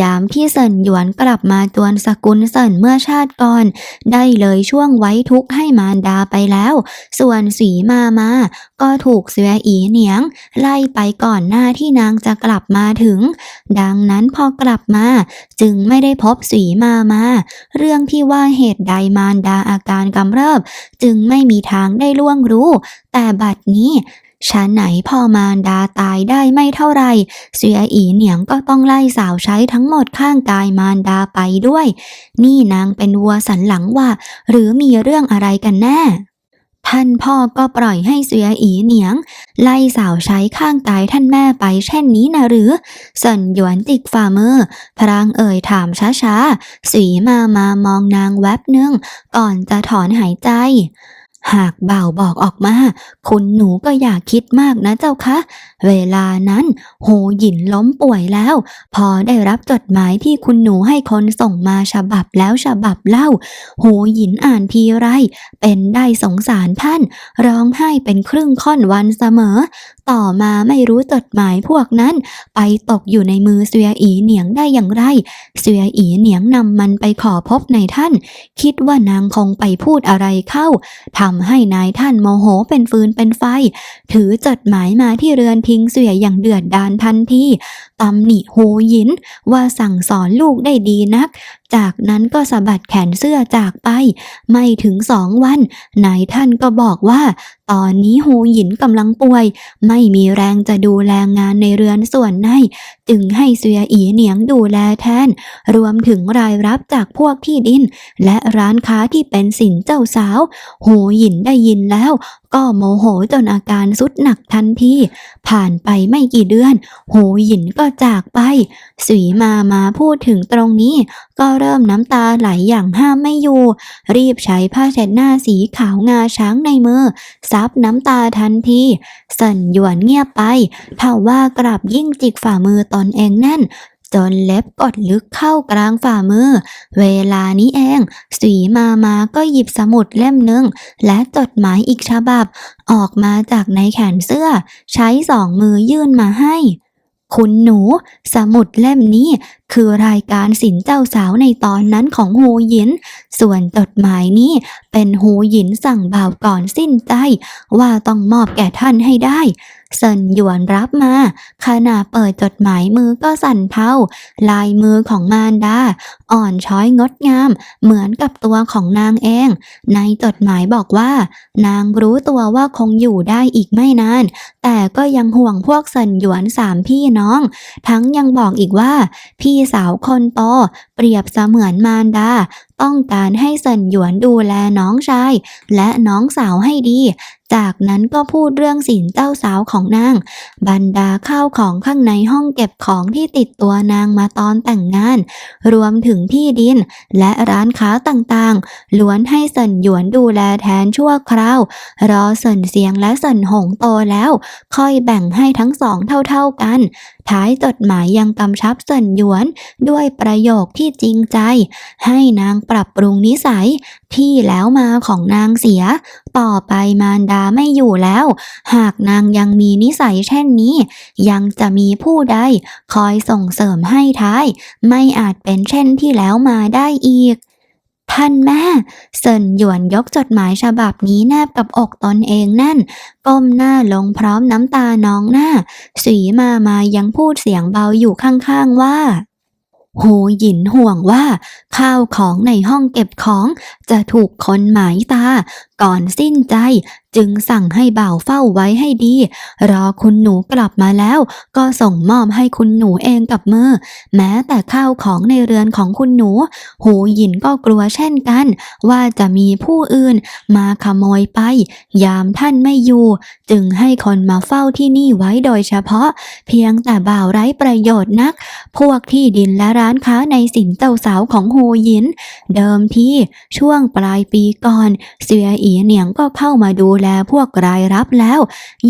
ยามที่เซินหยวนกลับมาจวนสกุลเซินเมื่อชาติก่อน ได้เลยช่วงไว้ทุกข์ให้มารดาไปแล้ว ส่วนสีมามา ก็ถูกเสืออีเหนียง ไล่ไปก่อนหน้าที่นางจะกลับมาถึง ดังนั้นพอกลับมา จึงไม่ได้พบสีมามา เรื่องที่ว่าเหตุใดมารดาอาการกำเริบ จึงไม่มีทางได้ล่วงรู้ แต่บัดนี้ ฉันไหนพ่อมารดาตายได้ไม่เท่าไรเสียอีเหนียงก็ต้องไล่สาวใช้ทั้งหมดข้างกายมารดาไปด้วย นี่นางเป็นวัวสันหลังว่า หรือมีเรื่องอะไรกันแน่ท่านพ่อก็ปล่อยให้เสียอีเหนียง ไล่สาวใช้ข้างกายท่านแม่ไปเช่นนี้นะหรือสันหยวนติกฝ่ามือ พรางเอ่ยถามช้าๆ สีมามามองนางแวบหนึ่งก่อนจะถอนหายใจ หากบ่าวบอกออกมา คุณหนูก็อย่าคิดมากนะเจ้าคะ เวลานั้น โหหยินล้มป่วยแล้ว พอได้รับจดหมายที่คุณหนูให้คนส่งมาฉบับแล้วฉบับเล่า โหหยินอ่านทีไร เป็นได้สงสารท่าน ร้องไห้เป็นครึ่งค่อนวันเสมอ ต่อมาไม่รู้จดหมายพวกนั้น ไปตกอยู่ในมือเสียอีเหนียงได้อย่างไร เสียอีเหนียงนำมันไปขอพบในท่าน คิดว่านางคงไปพูดอะไรเข้าทำให้นายท่านโมโหเป็นฟืนเป็นไฟ ถือจดหมายมาที่เรือนทิ้งเสียอย่างเดือดดานทันทีตำหนิโฮยินว่าสั่งสอนลูกได้ดีนักจากนั้นก็สะบัดแขนเสื้อจากไป ไม่ถึงสองวันนายท่านก็บอกว่า ตอนนี้โฮหยินกำลังป่วย ไม่มีแรงจะดูแลงานในเรือนส่วนใน จึงให้เสียอีเหนียงดูแลแทน รวมถึงรายรับจากพวกที่ดิน และร้านค้าที่เป็นสินเจ้าสาวโหหยินได้ยินแล้ว ก็โมโหจนอาการสุดหนักทันที ผ่านไปไม่กี่เดือน โหหยินก็จากไป สีมามาพูดถึงตรงนี้ ก็เริ่มน้ำตาไหลอย่างห้ามไม่อยู่ รีบใช้ผ้าเช็ดหน้าสีขาวงาช้างในมือ ซับน้ำตาทันทีสันหยวนเงียบไปเท่าว่ากลับยิ่งจิกฝ่ามือตอนเองแน่น จนเล็บกดลึกเข้ากลางฝ่ามือ เวลานี้เอง สีมามาก็หยิบสมุดเล่มหนึ่ง และจดหมายอีกฉบับ ออกมาจากในแขนเสื้อ ใช้สองมือยื่นมาให้ คุณหนู สมุดเล่มนี้คือรายการสินเจ้าสาวในตอนนั้นของฮูหยิน ส่วนจดหมายนี้เป็นฮูหยินสั่งบ่าวก่อนสิ้นใจ ว่าต้องมอบแก่ท่านให้ได้เซินหยวนรับมาขณะเปิดจดหมายมือก็สั่นเทาลายมือของมารดา อ่อนช้อยงดงาม เหมือนกับตัวของนางเอง ในจดหมายบอกว่า นางรู้ตัวว่าคงอยู่ได้อีกไม่นาน แต่ก็ยังห่วงพวกเซินหยวนสามพี่น้อง ทั้งยังบอกอีกว่า พี่สาวคนโตเปรียบเสมือนมารดาต้องการให้เซินหยวนดูแลน้องชาย และน้องสาวให้ดี จากนั้นก็พูดเรื่องสินเจ้าสาวของนาง บรรดาข้าวของข้างในห้องเก็บของที่ติดตัวนางมาตอนแต่งงาน รวมถึงที่ดิน และร้านค้าต่างๆ ล้วนให้เซินหยวนดูแลแทนชั่วคราว รอเซินเสียงและเซินหงโตแล้ว ค่อยแบ่งให้ทั้งสองเท่าๆกัน ท้ายจดหมายยังกำชับเซินหยวน ด้วยประโยคที่จริงใจ ให้นางปรับปรุงนิสัย ที่แล้วมาของนางเสีย ต่อไปมารดาไม่อยู่แล้ว หากนางยังมีนิสัยเช่นนี้ ยังจะมีผู้ใด คอยส่งเสริมให้ท้าย ไม่อาจเป็นเช่นที่แล้วมาได้อีก ท่านแม่เซินหยวนยกจดหมายฉบับนี้แนบกับอกตนเองนั่น ก้มหน้าลงพร้อมน้ำตาน้องหน้า สีมามายังพูดเสียงเบาอยู่ข้างๆว่าหูหยินห่วงว่า ข้าวของในห้องเก็บของจะถูกคนหมายตา ก่อนสิ้นใจ จึงสั่งให้บ่าวเฝ้าไว้ให้ดี รอคุณหนูกลับมาแล้ว ก็ส่งมอบให้คุณหนูเองกับมือ แม้แต่ข้าวของในเรือนของคุณหนู หูหยินก็กลัวเช่นกัน ว่าจะมีผู้อื่นมาขโมยไป ยามท่านไม่อยู่ จึงให้คนมาเฝ้าที่นี่ไว้โดยเฉพาะ เพียงแต่บ่าวไร้ประโยชน์นัก พวกที่ดินและร้านค้าในสินเจ้าสาวของโฮหยิน เดิมที่ช่วงปลายปีก่อน เสียอีเหนียงก็เข้ามาดูแลพวกรายรับแล้ว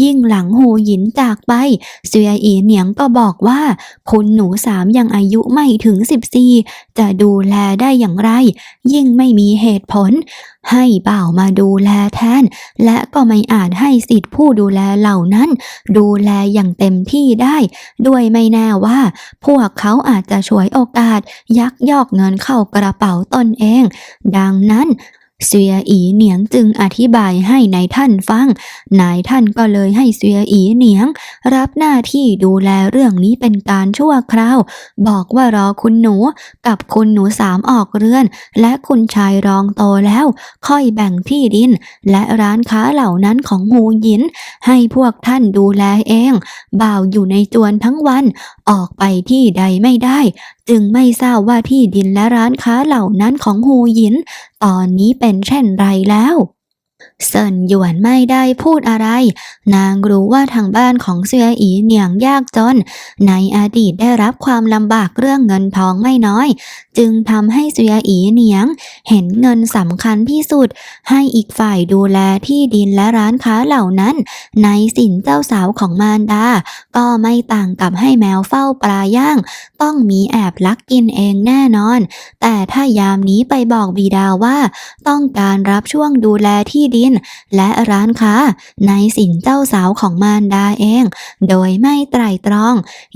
ยิ่งหลังโฮหยินจากไปเสียอีเหนียงก็บอกว่า คุณหนูสามยังอายุไม่ถึง 14 จะดูแลได้อย่างไร ยิ่งไม่มีเหตุผล ให้บ่ามาดูแลแทน และก็ไม่อาจให้สิทธิผู้ดูแลเหล่านั้น ดูแลอย่างเต็มที่ได้ ด้วยไม่แน่ว่า พวกเขาอาจจะฉวยโอกาส ยักยอกเงินเข้ากระเป๋าตนเอง ดังนั้น เสียอีเหนียงจึงอธิบายให้นายท่านฟัง นายท่านก็เลยให้เสียอีเหนียง รับหน้าที่ดูแลเรื่องนี้เป็นการชั่วคราว บอกว่ารอคุณหนูกับคุณหนูสามออกเรือน และคุณชายรองโตแล้ว ค่อยแบ่งที่ดิน และร้านค้าเหล่านั้นของหูยิน ให้พวกท่านดูแลเอง บ่าวอยู่ในจวนทั้งวัน ออกไปที่ใดไม่ได้ จึงไม่ทราบว่าที่ดินและร้านค้าเหล่านั้นของหูหยิน ตอนนี้เป็นเช่นไรแล้ว เซินหยวนไม่ได้พูดอะไร นางรู้ว่าทางบ้านของเซียอีเหนียงยากจน ในอดีตได้รับความลำบากเรื่องเงินทองไม่น้อย จึงทำให้เซียอีเหนียง เห็นเงินสำคัญที่สุด ให้อีกฝ่ายดูแลที่ดินและร้านค้าเหล่านั้น ในสินเจ้าสาวของมารดา ก็ไม่ต่างกับให้แมวเฝ้าปลาย่าง ต้องมีแอบลักกินเองแน่นอน แต่ถ้ายามนี้ไปบอกบิดาว่า ต้องการรับช่วงดูแลที่ดินและร้านค้าในสินเจ้าสาวของมารดาเอง โดยไม่ไตร่ตรอง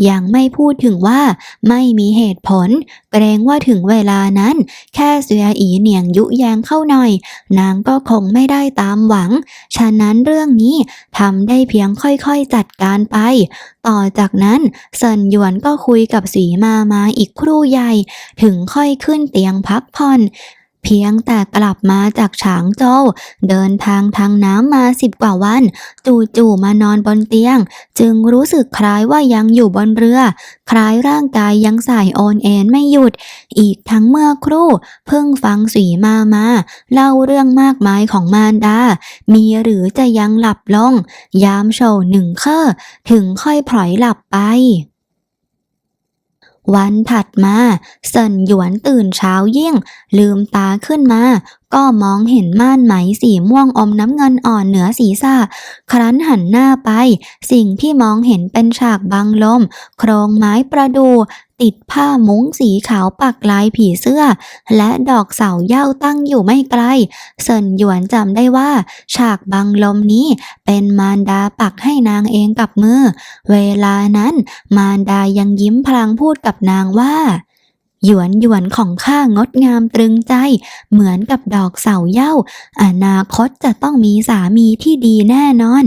ยังไม่พูดถึงว่าไม่มีเหตุผล เกรงว่าถึงเวลานั้น แค่เสียอีเหนียงยุแยงเข้าหน่อย นางก็คงไม่ได้ตามหวัง ฉะนั้นเรื่องนี้ทำได้เพียงค่อยๆจัดการไป ต่อจากนั้นเซินหยวนก็คุยกับสีมามาอีกครู่ใหญ่ ถึงค่อยขึ้นเตียงพักผ่อน เพียงแต่กลับมาจากฉางโจวเดินทางทางน้ำมาสิบกว่าวัน จู่ๆมานอนบนเตียง จึงรู้สึกคล้ายว่ายังอยู่บนเรือ คล้ายร่างกายยังสายโอนเอ็นไม่หยุด อีกทั้งเมื่อครู่เพิ่งฟังสีมามาเล่าเรื่องมากมายของมารดา มีหรือจะยังหลับลง ยามโชว์หนึ่งเคอถึงค่อยพลอยหลับไป วันถัดมาเซินหยวนตื่นเช้าเยี่ยง ลืมตาขึ้นมา ก็มองเห็นม่านไหมสีม่วงอมน้ำเงินอ่อนเหนือศีรษะ ครั้นหันหน้าไป สิ่งที่มองเห็นเป็นฉากบังลม โครงไม้ประดู ติดผ้ามุ้งสีขาวปักลายผีเสื้อ และดอกเสาเย้าตั้งอยู่ไม่ไกล เซินหยวนจำได้ว่า ฉากบังลมนี้เป็นมารดาปักให้นางเองกับมือ เวลานั้นมารดายังยิ้มพลางพูดกับนางว่า หยวนหยวนของข้างดงามตรึงใจ เหมือนกับดอกเสาเย้า อนาคตจะต้องมีสามีที่ดีแน่นอน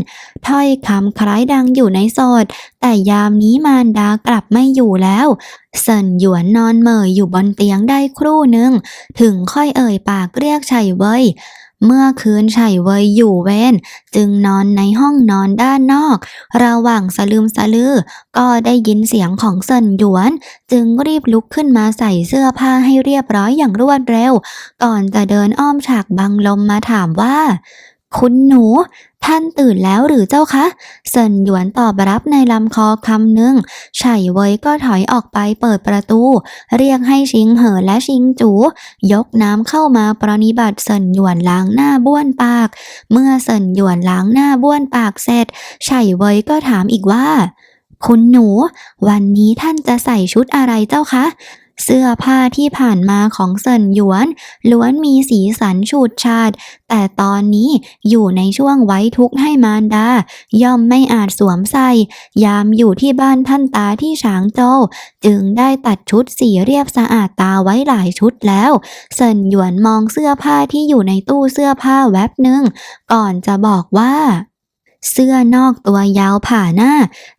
ถ้อยคำคล้ายดังอยู่ในโสด แต่ยามนี้มารดากลับไม่อยู่แล้วเซินหยวนนอนเหม่ออยู่บนเตียงได้ครู่หนึ่ง ถึงค่อยเอ่ยปากเรียกชัยเว่ย เมื่อคืนไฉเวยอยู่เว้นจึงนอนในห้องนอนด้านนอก ระหว่างสลืมสลือ ก็ได้ยินเสียงของเซินหยวน จึงรีบลุกขึ้นมาใส่เสื้อผ้าให้เรียบร้อยอย่างรวดเร็ว ก่อนจะเดินอ้อมฉากบังลมมาถามว่า คุณหนู ท่านตื่นแล้วหรือเจ้าคะเซินหยวนตอบรับในลำคอคำหนึ่งไฉเว่ยก็ถอยออกไปเปิดประตู เรียกให้ชิงเหอและชิงจู ยกน้ำเข้ามาปรนิบัติเซินหยวนล้างหน้าบ้วนปาก เมื่อเซินหยวนล้างหน้าบ้วนปากเสร็จไฉเว่ยก็ถามอีกว่า คุณหนู วันนี้ท่านจะใส่ชุดอะไรเจ้าคะ เสื้อผ้าที่ผ่านมาของเซินหยวน ล้วนมีสีสันฉูดฉาด แต่ตอนนี้อยู่ในช่วงไว้ทุกข์ให้มารดา ย่อมไม่อาจสวมใส่ ยามอยู่ที่บ้านท่านตาที่ฉางโจวจึงได้ตัดชุดสีเรียบสะอาดตาไว้หลายชุดแล้ว เซินหยวนมองเสื้อผ้าที่อยู่ในตู้เสื้อผ้าแวบหนึ่ง ก่อนจะบอกว่า เสื้อนอกตัวยาวผ่าหน้า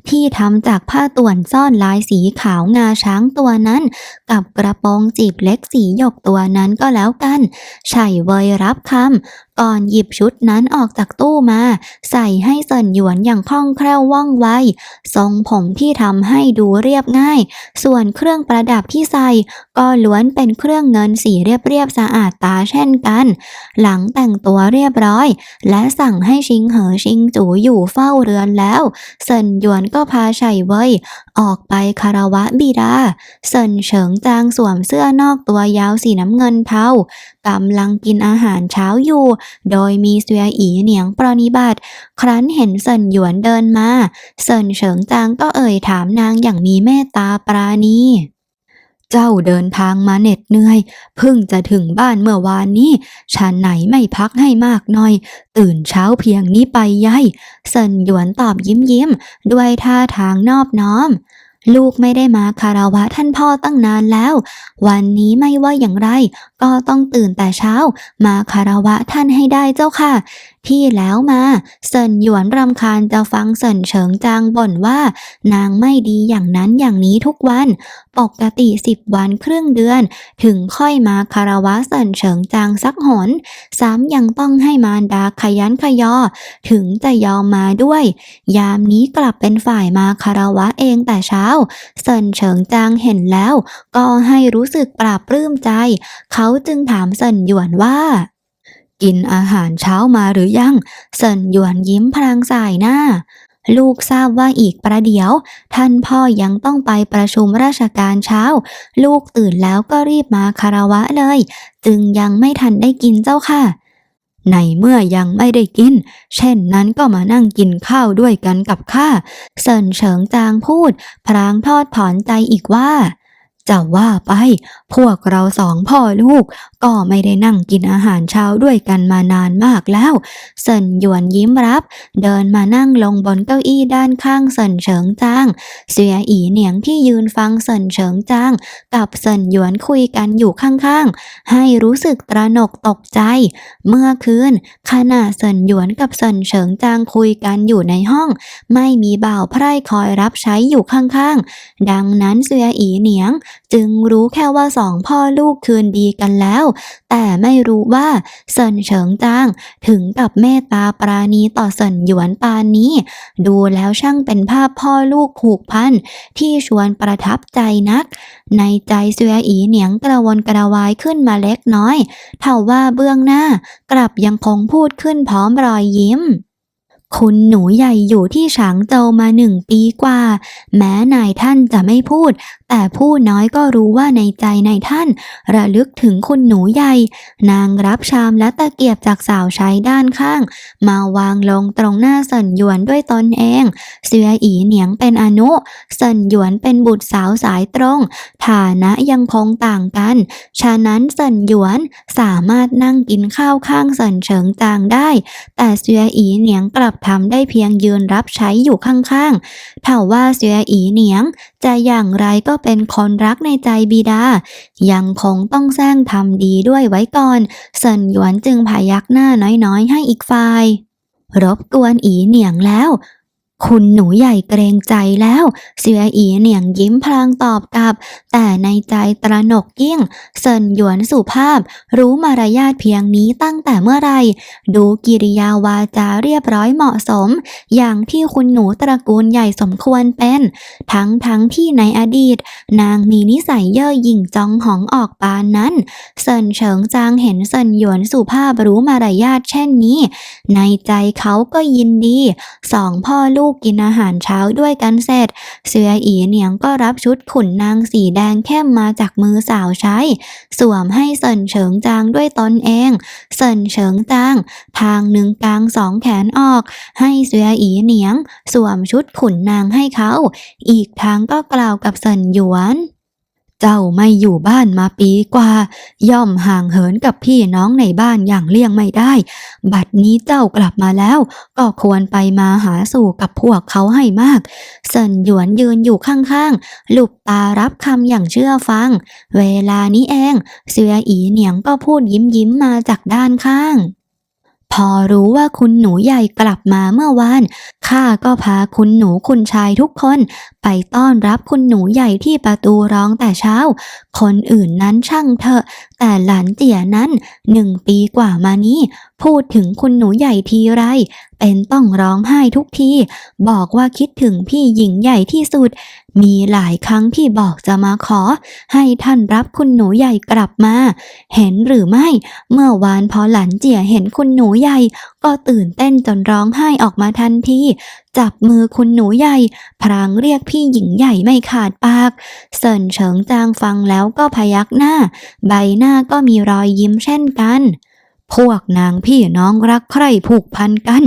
ที่ทำจากผ้าต่วนซ่อนลายสีขาวงาช้างตัวนั้น กับกระโปรงจีบเล็กสีหยกตัวนั้นก็แล้วกันไฉเวยรับคำก่อนหยิบชุดนั้นออกจากตู้มา ใส่ให้เซินหยวนอย่างคล่องแคล่วว่องไวทรงผมที่ทำให้ดูเรียบง่าย ส่วนเครื่องประดับที่ใส่ ก็ล้วนเป็นเครื่องเงินสีเรียบๆสะอาดตาเช่นกัน หลังแต่งตัวเรียบร้อย และสั่งให้ชิงเหอชิงจูอยู่เฝ้าเรือนแล้ว เซินหยวนก็พาไฉเว่ยออกไปคารวะบิดา เซินเฉิงจางสวมเสื้อนอกตัวยาวสีน้ำเงินเทากำลังกินอาหารเช้าอยู่ โดยมีเสียอีเหนียงปรนิบัติ ครั้นเห็นเซินหยวนเดินมา เซินเฉิงจางก็เอ่ยถามนางอย่างมีเมตตาปราณี เจ้าเดินทางมาเหน็ดเหนื่อย เพิ่งจะถึงบ้านเมื่อวานนี้ ฉันไหนไม่พักให้มากหน่อย ตื่นเช้าเพียงนี้ไปยัยเซินหยวนตอบยิ้มยิ้ม ด้วยท่าทางนอบน้อม ลูกไม่ได้มาคารวะท่านพ่อตั้งนานแล้ว วันนี้ไม่ว่าอย่างไร ก็ต้องตื่นแต่เช้า มาคารวะท่านให้ได้เจ้าค่ะ ที่แล้วมาเซินหยวนรำคาญจะฟังเซินเฉิงจางบ่นว่า นางไม่ดีอย่างนั้นอย่างนี้ทุกวัน ปกติสิบวันครึ่งเดือน ถึงค่อยมาคารวะเซินเฉิงจางสักหนซ้ำยังต้องให้มารดาขยันขยอ ถึงจะยอมมาด้วย ยามนี้กลับเป็นฝ่ายมาคารวะเองแต่เช้าเซินเฉิงจางเห็นแล้ว ก็ให้รู้สึกปราบปลื้มใจ เขาจึงถามเซินหยวนว่า กินอาหารเช้ามาหรือยังเซินหยวนยิ้มพลางสายหน้า ลูกทราบว่าอีกประเดี๋ยว ท่านพ่อยังต้องไปประชุมราชการเช้า ลูกตื่นแล้วก็รีบมาคารวะเลย จึงยังไม่ทันได้กินเจ้าค่ะ ในเมื่อยังไม่ได้กิน เช่นนั้นก็มานั่งกินข้าวด้วยกันกับข้าเซินเฉิงจางพูดพรางทอดถอนใจอีกว่า จะว่าไป พวกเราสองพ่อลูก ก็ไม่ได้นั่งกินอาหารเช้าด้วยกันมานานมากแล้ว เซินหยวนยิ้มรับ เดินมานั่งลงบนเก้าอี้ด้านข้างเซินเฉิงจาง เสียอีเหนียงที่ยืนฟังเซินเฉิงจาง กับเซินหยวนคุยกันอยู่ข้างๆ ให้รู้สึกตระหนกตกใจ เมื่อคืนขณะเซินหยวนกับเซินเฉิงจางคุยกันอยู่ในห้อง ไม่มีบ่าวไพร่คอยรับใช้อยู่ข้างๆ ดังนั้นเสียอีเหนียงจึงรู้แค่ว่าสองพ่อลูกคืนดีกันแล้ว แต่ไม่รู้ว่าเซินเฉิงจางถึงกับเมตตาปราณีต่อเซินหยวนปานนี้ ดูแล้วช่างเป็นภาพพ่อลูกผูกพันที่ชวนประทับใจนัก ในใจเสียอีเหนียงกระวนกระวายขึ้นมาเล็กน้อยเท่าว่าเบื้องหน้ากลับยังคงพูดขึ้นพร้อมรอยยิ้มคุณหนูใหญ่อยู่ที่ฉางโจวมาหนึ่งปีกว่า แม้นายท่านจะไม่พูด แต่ผู้น้อยก็รู้ว่าในใจในท่าน ระลึกถึงคุณหนูใหญ่ นางรับชามและตะเกียบจากสาวใช้ด้านข้าง มาวางลงตรงหน้าเซินหยวนด้วยตนเอง เสืออีเหนียงเป็นอนุเซินหยวนเป็นบุตรสาวสายตรง ฐานะยังคงต่างกัน ฉะนั้นเซินหยวนสามารถนั่งกินข้าวข้างเซินเฉิงจางได้ แต่เสืออีเหนียงกลับทำได้เพียงยืนรับใช้อยู่ข้างๆถ้าว่าเสืออีเหนียง จะอย่างไรก็เป็นคนรักในใจบิดา ยังคงต้องสร้างทำดีด้วยไว้ก่อนเซินหยวนจึงพยักหน้าน้อยๆ ให้อีกฝ่าย รบกวนอีเหนียงแล้ว คุณหนูใหญ่เกรงใจแล้วเสียอีเหนียงยิ้มพลางตอบกลับ แต่ในใจตระหนกยิ่งเซินหยวนสุภาพ รู้มารยาทเพียงนี้ตั้งแต่เมื่อไหรดูกิริยาวาจาเรียบร้อยเหมาะสม อย่างที่คุณหนูตระกูลใหญ่สมควรเป็น ทั้งทั้งที่ในอดีต นางมีนิสัยเย่อหยิ่งจองหองออกปานนั้น เซินเฉิงจางเห็นเซินหยวนสุภาพรู้มารยาทเช่นนี้ ในใจเขาก็ยินดี สองพ่อลูกกินอาหารเช้าด้วยกันเสร็จ เสืออีเหนียงก็รับชุดขุนนางสีแดงเข้มมาจากมือสาวใช้ สวมให้เซินเฉิงจางด้วยตนเอง เซินเฉิงจางทางหนึ่งกลางสองแขนออก ให้เสืออีเหนียง สวมชุดขุนนางให้เขา อีกทางก็กล่าวกับเซินหยวน เจ้าไม่อยู่บ้านมาปีกว่า ย่อมห่างเหินกับพี่น้องในบ้านอย่างเลี่ยงไม่ได้ บัดนี้เจ้ากลับมาแล้ว ก็ควรไปมาหาสู่กับพวกเขาให้มาก เซินหยวนยืนอยู่ข้างๆลุบตารับคำอย่างเชื่อฟัง เวลานี้เอง เสืออีเหนียงก็พูดยิ้มยิ้มๆมาจากด้านข้าง พอรู้ว่าคุณหนูใหญ่กลับมาเมื่อวานข้าก็พาคุณหนูคุณชายทุกคน ไปต้อนรับคุณหนูใหญ่ที่ประตูร้องแต่เช้า คนอื่นนั้นช่างเถอะ แต่หลานเตี่ยนั้นหนึ่งปีกว่ามานี้ พูดถึงคุณหนูใหญ่ทีไร เป็นต้องร้องไห้ทุกที บอกว่าคิดถึงพี่หญิงใหญ่ที่สุด มีหลายครั้งที่บอกจะมาขอ ให้ท่านรับคุณหนูใหญ่กลับมา เห็นหรือไม่ เมื่อวานพอหลานเจียเห็นคุณหนูใหญ่ ก็ตื่นเต้นจนร้องไห้ออกมาทันที จับมือคุณหนูใหญ่ พรางเรียกพี่หญิงใหญ่ไม่ขาดปาก เซินเฉิงจางฟังแล้วก็พยักหน้า ใบหน้าก็มีรอยยิ้มเช่นกันพวกนางพี่น้องรักใคร่ผูกพันกัน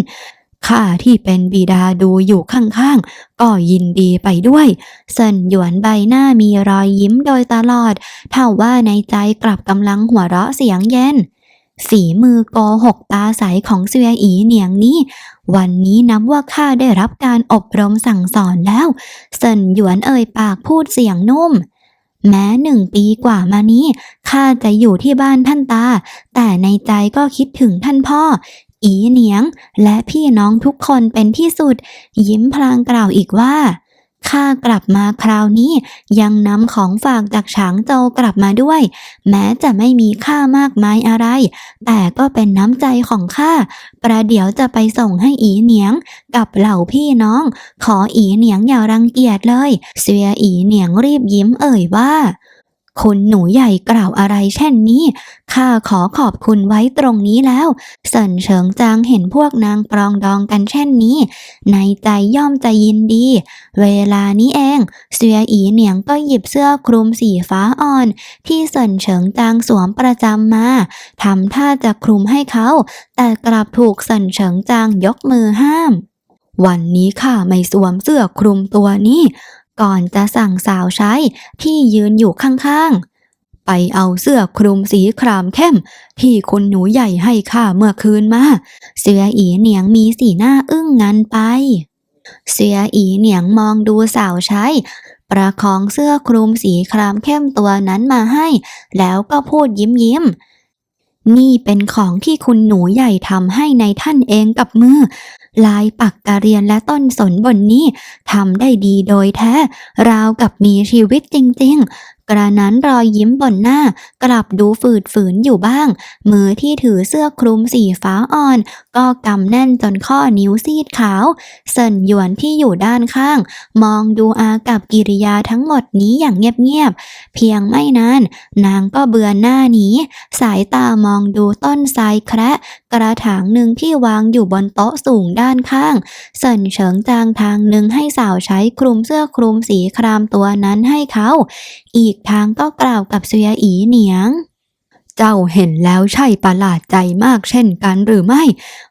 ข้าที่เป็นบิดาดูอยู่ข้างๆ ก็ยินดีไปด้วยเซินหยวนใบหน้ามีรอยยิ้มโดยตลอด เท่าว่าในใจกลับกำลังหัวเราะเสียงเย็น ฝีมือโกหกตาใสของเสวียอีเหนียงนี้ วันนี้นับว่าข้าได้รับการอบรมสั่งสอนแล้วเซินหยวนเอ่ยปากพูดเสียงนุ่มแม้หนึ่งปีกว่ามานี้ข้าจะอยู่ที่บ้านท่านตา แต่ในใจก็คิดถึงท่านพ่อ อีเหนียง และพี่น้องทุกคนเป็นที่สุด ยิ้มพลางกล่าวอีกว่าข้ากลับมาคราวนี้ยังนำของฝากจากฉางโจวกลับมาด้วย แม้จะไม่มีค่ามากมายอะไร แต่ก็เป็นน้ำใจของข้าประเดี๋ยวจะไปส่งให้อีเหนียง กับเหล่าพี่น้อง ขออีเหนียงอย่ารังเกียจเลย เสียอีเหนียงรีบยิ้มเอ่ยว่า คุณหนูใหญ่กล่าวอะไรเช่นนี้ ข้าขอขอบคุณไว้ตรงนี้แล้วเสินเฉิงจางเห็นพวกนางปรองดองกันเช่นนี้ ในใจย่อมจะยินดี เวลานี้เอง เสียอีเหนียงก็หยิบเสื้อคลุมสีฟ้าอ่อน ที่เสินเฉิงจางสวมประจำมาทำท่าจะคลุมให้เขา แต่กลับถูกเสินเฉิงจางยกมือห้าม วันนี้ข้าไม่สวมเสื้อคลุมตัวนี้ ก่อนจะสั่งสาวใช้ที่ยืนอยู่ข้างๆ ไปเอาเสื้อคลุมสีครามเข้ม ที่คุณหนูใหญ่ให้ข้าเมื่อคืนมา เสืออีเหนียงมีสีหน้าอึ้งงันไป เสืออีเหนียงมองดูสาวใช้ ประคองเสื้อคลุมสีครามเข้มตัวนั้นมาให้ แล้วก็พูดยิ้มยิ้มๆนี่เป็นของที่คุณหนูใหญ่ทำให้ในท่านเองกับมือ ลายปักกะเรียนและต้นสนบนนี้ทำได้ดีโดยแท้ ราวกับมีชีวิตจริง ๆ กระนั้นรอยยิ้มบนหน้ากลับดูฝืดฝืนอยู่บ้าง มือที่ถือเสื้อคลุมสีฟ้าอ่อน ก็กำแน่นจนข้อนิ้วซีดขาวเซินหยวนที่อยู่ด้านข้าง มองดูอากับกิริยาทั้งหมดนี้อย่างเงียบๆเพียงไม่นานนางก็เบือนหน้านี้ สายตามองดูต้นไทรแคระกระถางหนึ่งที่วางอยู่บนโต๊ะสูงด้านข้างเซินเฉิงจางทางหนึ่งให้สาวใช้คลุมเสื้อคลุมสีครามตัวนั้นให้เขา อีกทางก็กล่าวกับเซียอีเหนียง เจ้าเห็นแล้วใช่ประหลาดใจมากเช่นกันหรือไม่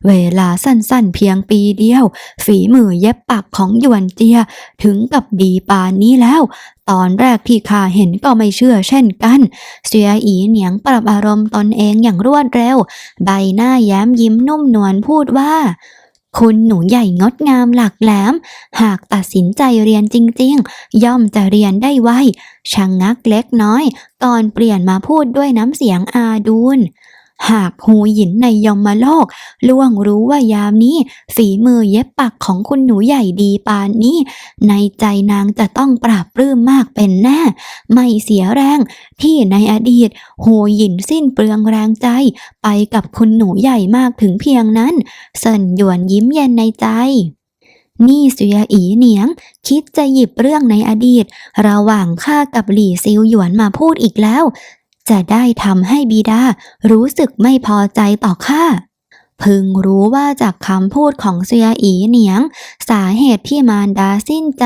เวลาสั้นๆเพียงปีเดียว ฝีมือเย็บปักของยวนเจีย ถึงกับดีปานนี้แล้ว ตอนแรกที่ข้าเห็นก็ไม่เชื่อเช่นกัน เสียอีเหนียงปรับอารมณ์ตนเองอย่างรวดเร็ว ใบหน้าแย้มยิ้มนุ่มนวลพูดว่า คุณหนูใหญ่งดงามหลักแหลม หากตัดสินใจเรียนจริงๆ ย่อมจะเรียนได้ไวชังงักเล็กน้อย ก่อนเปลี่ยนมาพูดด้วยน้ำเสียงอาดูน หากหูหยินในยมโลก ล่วงรู้ว่ายามนี้ ฝีมือเย็บปักของคุณหนูใหญ่ดีปานนี้ ในใจนางจะต้องปราบปลื้มมากเป็นแน่ ไม่เสียแรงที่ในอดีต หูหยินสิ้นเปลืองแรงใจ ไปกับคุณหนูใหญ่มากถึงเพียงนั้น เซินหยวนยิ้มเย็นในใจนี่เสียอีเหนียง คิดจะหยิบเรื่องในอดีต ระหว่างข้ากับหลี่ซิวหยวนมาพูดอีกแล้ว จะได้ทำให้บิดารู้สึกไม่พอใจต่อข้า พึงรู้ว่าจากคำพูดของเซียอีเหนียง สาเหตุที่มารดาสิ้นใจ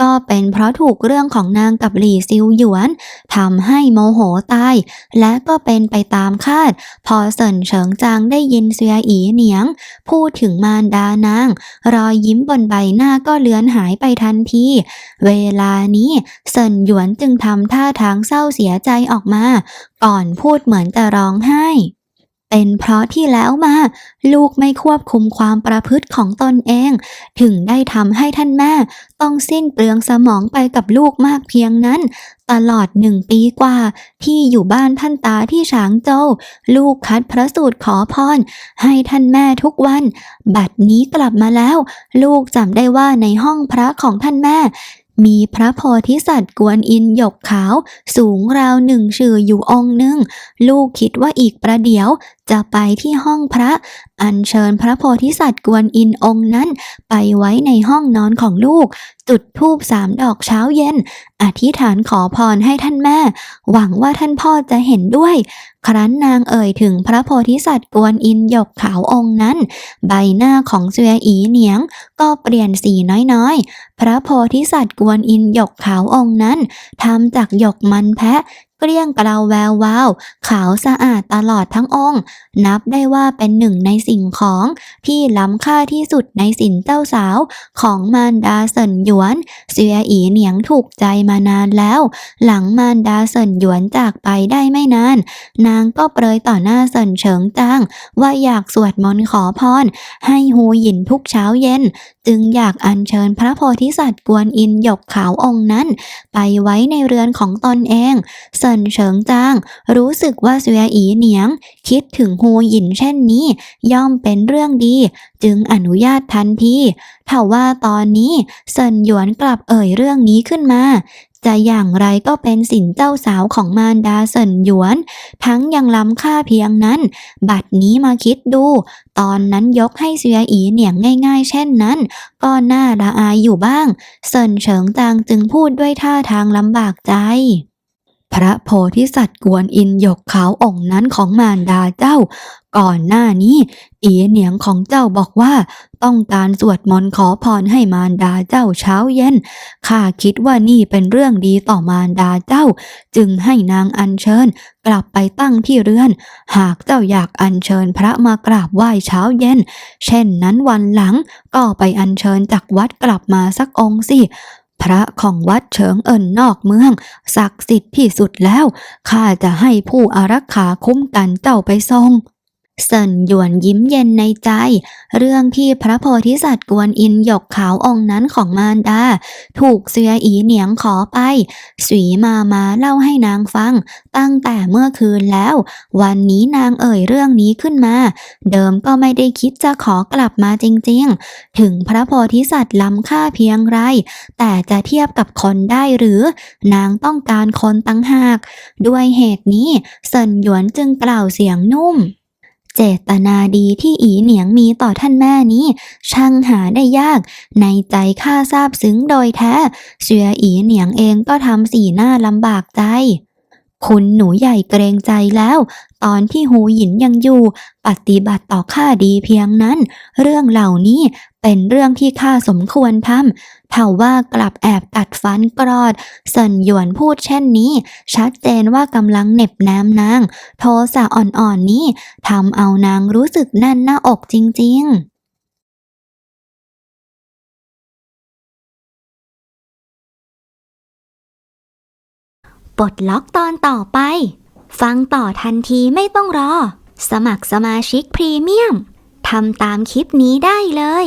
ก็เป็นเพราะถูกเรื่องของนางกับหลี่ซิวหยวนทำให้โมโหตาย และก็เป็นไปตามคาด พอเสินเฉิงจางได้ยินเซียอีเหนียง พูดถึงมารดานาง รอยยิ้มบนใบหน้าก็เลือนหายไปทันที เวลานี้เซินหยวนจึงทำท่าทางเศร้าเสียใจออกมา ก่อนพูดเหมือนจะร้องไห้ เป็นเพราะที่แล้วมา ลูกไม่ควบคุมความประพฤติของตนเอง ถึงได้ทำให้ท่านแม่ ต้องสิ้นเปลืองสมองไปกับลูกมากเพียงนั้น ตลอดหนึ่งปีกว่า ที่อยู่บ้านท่านตาที่ฉางโจวลูกคัดพระสูตรขอพร ให้ท่านแม่ทุกวัน บัดนี้กลับมาแล้ว ลูกจำได้ว่าในห้องพระของท่านแม่มีพระโพธิสัตว์กวนอินหยกขาว สูงราวหนึ่งชื่ออยู่องค์หนึ่ง ลูกคิดว่าอีกประเดี๋ยว จะไปที่ห้องพระ อัญเชิญพระโพธิสัตว์กวนอินองค์นั้น ไปไว้ในห้องนอนของลูก จุดธูปสามดอกเช้าเย็น อธิษฐานขอพรให้ท่านแม่ หวังว่าท่านพ่อจะเห็นด้วย ครั้นนางเอ่ยถึงพระโพธิสัตว์กวนอินหยกขาวองค์นั้น ใบหน้าของเสวียอีเหนียง ก็เปลี่ยนสีน้อยๆ พระโพธิสัตว์กวนอินหยกขาวองค์นั้นทำจากหยกมันแพะ เกลี้ยงกลาแวววาวขาวสะอาดตลอดทั้งองค์ นับได้ว่าเป็นหนึ่งในสิ่งของที่ล้ำค่าที่สุดในสินเจ้าสาวของมารดาเซินหยวน เสียอีเหนียงถูกใจมานานแล้ว หลังมารดาเซินหยวนจากไปได้ไม่นาน นางก็เปรยต่อหน้าเซินเฉิงจางว่าอยากสวดมนต์ขอพร ให้ฮูหยินทุกเช้าเย็น จึงอยากอัญเชิญพระโพธิสัตว์กวนอินหยกขาวองค์นั้น ไปไว้ในเรือนของตนเองเซินเฉิงจาง รู้สึกว่าเสวียอีเหนียง คิดถึงฮูหยินเช่นนี้ ย่อมเป็นเรื่องดี จึงอนุญาตทันทีถ้าว่าตอนนี้เซินหยวนกลับเอ่ยเรื่องนี้ขึ้นมาจะอย่างไรก็เป็นสินเจ้าสาวของมารดาเซินหยวน ทั้งยังล้ำค่าเพียงนั้น บัดนี้มาคิดดู ตอนนั้นยกให้เสียอีเหนียงง่ายๆ เช่นนั้น ก็น่าละอายอยู่บ้าง เซินเฉิงจางจึงพูดด้วยท่าทางลำบากใจ พระโพธิสัตว์กวนอินหยกขาวองค์นั้นของมารดาเจ้า ก่อนหน้านี้ อีเหนียงของเจ้าบอกว่า ต้องการสวดมนต์ขอพรให้มารดาเจ้าเช้าเย็นข้าคิดว่านี่เป็นเรื่องดีต่อมารดาเจ้า จึงให้นางอัญเชิญ กลับไปตั้งที่เรือน หากเจ้าอยากอัญเชิญพระมากราบไหว้เช้าเย็น เช่นนั้นวันหลังก็ไปอัญเชิญจากวัดกลับมาสักองค์สิ พระของวัดเฉิงเอินนอกเมือง ศักดิ์สิทธิ์ที่สุดแล้ว ข้าจะให้ผู้อารักขาคุ้มกันเจ้าไปทรง เซินหยวนยิ้มเย็นในใจ เรื่องที่พระโพธิสัตว์กวนอินหยกขาวองค์นั้นของมารดา ถูกเสืออีเหนียงขอไปสีมามาเล่าให้นางฟัง ตั้งแต่เมื่อคืนแล้ว วันนี้นางเอ่ยเรื่องนี้ขึ้นมา เดิมก็ไม่ได้คิดจะขอกลับมาจริงๆ ถึงพระโพธิสัตว์ล้ำค่าเพียงไร แต่จะเทียบกับคนได้หรือ นางต้องการคนตั้งหาก ด้วยเหตุนี้เซินหยวนจึงกล่าวเสียงนุ่ม เจตนาดีที่อีเหนียงมีต่อท่านแม่นี้ ช่างหาได้ยาก ในใจข้าทราบซึ้งโดยแท้เสืออีเหนียงเองก็ทำสีหน้าลำบากใจ คุณหนูใหญ่เกรงใจแล้ว ตอนที่หูหยินยังอยู่ ปฏิบัติต่อข้าดีเพียงนั้น เรื่องเหล่านี้ เป็นเรื่องที่ข้าสมควรทำเท่าว่ากลับแอบตัดฟันกรอด เซินหยวนพูดเช่นนี้ ชัดเจนว่ากำลังเน็บแนมนาง โทสะอ่อนๆนี้ทำเอานางรู้สึกแน่นหน้าอกจริง ๆปลดล็อกตอนต่อไป ฟังต่อทันทีไม่ต้องรอ สมัครสมาชิกพรีเมียม ทำตามคลิปนี้ได้เลย